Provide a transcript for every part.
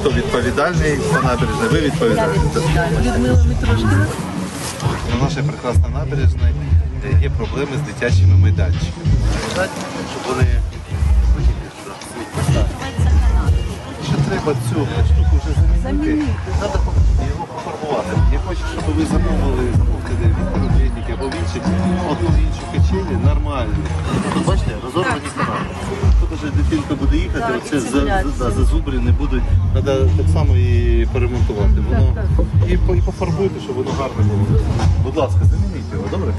хто відповідальний по набережній, ви відповідальні. Людмила Митрошкіна. На нашій прекрасній набережній е, є проблеми з дитячими майданчиками. Щоб вони Ще треба цю штуку вже замінити. Треба його пофарбувати. Я хочу, щоб ви замовили, замовити де Віктора або в інших, одну іншу качелі нормальну. Вже дитинка буде їхати, оце за, за, за, зазубрини будуть. Треба так само і поремонтувати. Воно і, по- і пофарбуйте, щоб воно гарне було. Будь ласка, замініть його, добре?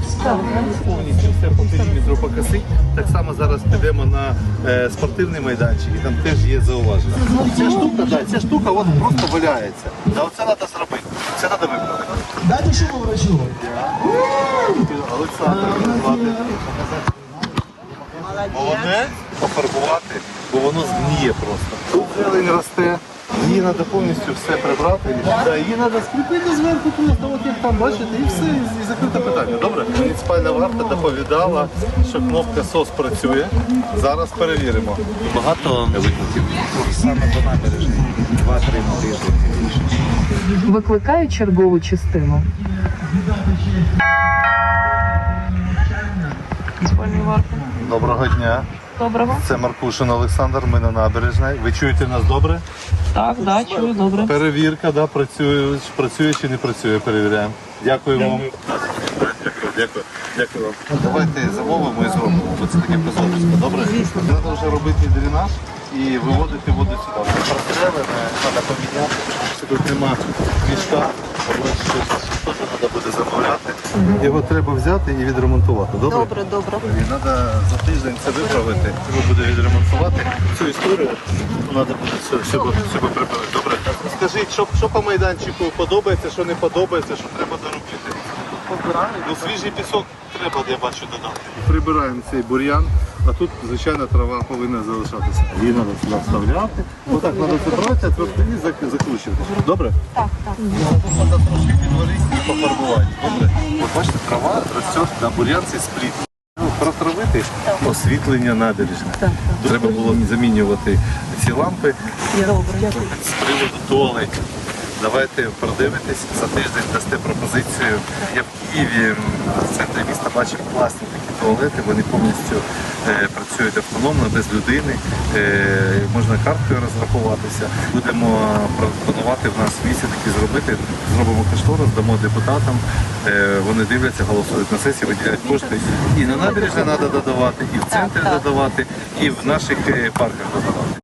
Повністю все по периметру покосить. Так само зараз підемо на е, спортивний майданчик, і там теж є зауваження. Ця штука, да, ця штука от просто валяється. Да, оце треба зробити. Це треба виправити. Дайте шуму врачу. Олександр. Молодець. Пофарбувати, бо воно згніє просто. Тут зелень росте. Її треба повністю все прибрати. Да, її треба скріпити зверху просто, от як там бачите, і все, і закрите питання. Добре? Муніципальна варта доповідала, що кнопка СОС працює. Зараз перевіримо. Багато викликів. Саме до набережної. Два-три на тиждень. Викликаю чергову частину. Доброго дня. Доброго. Це Маркушин Олександр, ми на набережній. Ви чуєте нас добре? Так, да, чую, добре. Перевірка, да, працює, працює чи не працює, перевіряємо. Дякую вам. Дякую, дякую, дякую вам. Давайте замовимо і зробимо, бо це таке прозорсько, добре? Звісно. Треба вже робити дренаж і виводити воду сюди. Прострелене, треба поміняти, що тут нема мішка, або щось, щось треба буде замовляти. Його треба взяти і відремонтувати, добре? Добре, добре. І треба за тиждень це виправити. Треба буде відремонтувати цю історію. Треба буде все, все, все прибрати. Добре. Скажіть, що, що по майданчику подобається, що не подобається, що треба. Ну, свіжий пісок треба, я бачу, додати. Прибираємо цей бур'ян, а тут, звичайно, трава повинна залишатися. Її треба сюди вставляти. Отак треба забрати, а і закручувати. Добре? Так, так. Треба трошки підварити і пофарбувати. Добре? От бачите, трава росте на бур'ян цей спліт. Ну, Протравити освітлення набережних. Треба було замінювати ці лампи з приводу туалетів. Давайте продивитесь, за тиждень дасте пропозицію. Я в Києві в центрі міста бачив класні такі туалети, вони повністю е, працюють автономно, без людини. Е, можна карткою розрахуватися. Будемо пропонувати в нас в місті такі зробити. Зробимо кошторис, дамо депутатам. Е, вони дивляться, голосують на сесії, виділяють кошти. І на набережні треба додавати, і в центрі додавати, і в наших е, парках додавати.